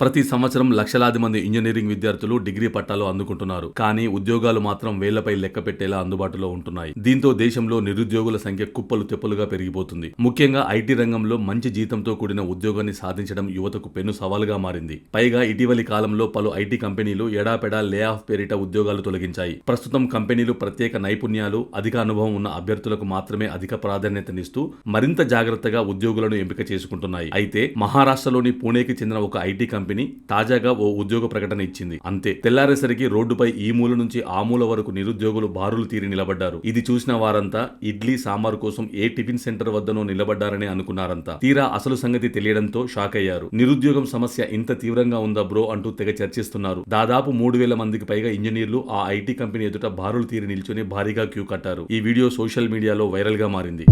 ప్రతి సంవత్సరం లక్షలాది మంది ఇంజనీరింగ్ విద్యార్థులు డిగ్రీ పట్టాలు అందుకుంటున్నారు. కానీ ఉద్యోగాలు మాత్రం వేలపై లెక్క పెట్టేలా అందుబాటులో ఉంటున్నాయి. దీంతో దేశంలో నిరుద్యోగుల సంఖ్య కుప్పలు తెప్పలుగా పెరిగిపోతుంది. ముఖ్యంగా ఐటీ రంగంలో మంచి జీతంతో కూడిన ఉద్యోగాన్ని సాధించడం యువతకు పెను సవాలుగా మారింది. పైగా ఇటీవలి కాలంలో పలు ఐటీ కంపెనీలు ఎడాపెడా లే ఆఫ్ పేరిట ఉద్యోగాలు తొలగించాయి. ప్రస్తుతం కంపెనీలు ప్రత్యేక నైపుణ్యాలు అధిక అనుభవం ఉన్న అభ్యర్థులకు మాత్రమే అధిక ప్రాధాన్యతనిస్తూ మరింత జాగ్రత్తగా ఉద్యోగులను ఎంపిక చేసుకుంటున్నాయి. అయితే మహారాష్ట్రలోని పూణేకి చెందిన ఒక ఐటీ కంపెనీ తాజాగా ఓ ఉద్యోగ ప్రకటన ఇచ్చింది. అంతే తెల్లారేసరికి రోడ్డుపై ఈ మూల నుంచి ఆ మూల వరకు నిరుద్యోగులు బారులు తీరి నిలబడ్డారు. ఇది చూసిన వారంతా ఇడ్లీ సాంబార్ కోసం ఏ టిఫిన్ సెంటర్ వద్దనో నిలబడ్డారని అనుకున్నారంతా. తీరా అసలు సంగతి తెలియడంతో షాక్ అయ్యారు. నిరుద్యోగం సమస్య ఇంత తీవ్రంగా ఉందా బ్రో అంటూ తెగ చర్చిస్తున్నారు. దాదాపు మూడు వేల మందికి పైగా ఇంజనీర్లు ఆ ఐటీ కంపెనీ ఎదుట బారులు తీరి నిల్చొని భారీగా క్యూ కట్టారు. ఈ వీడియో సోషల్ మీడియాలో వైరల్గా మారింది.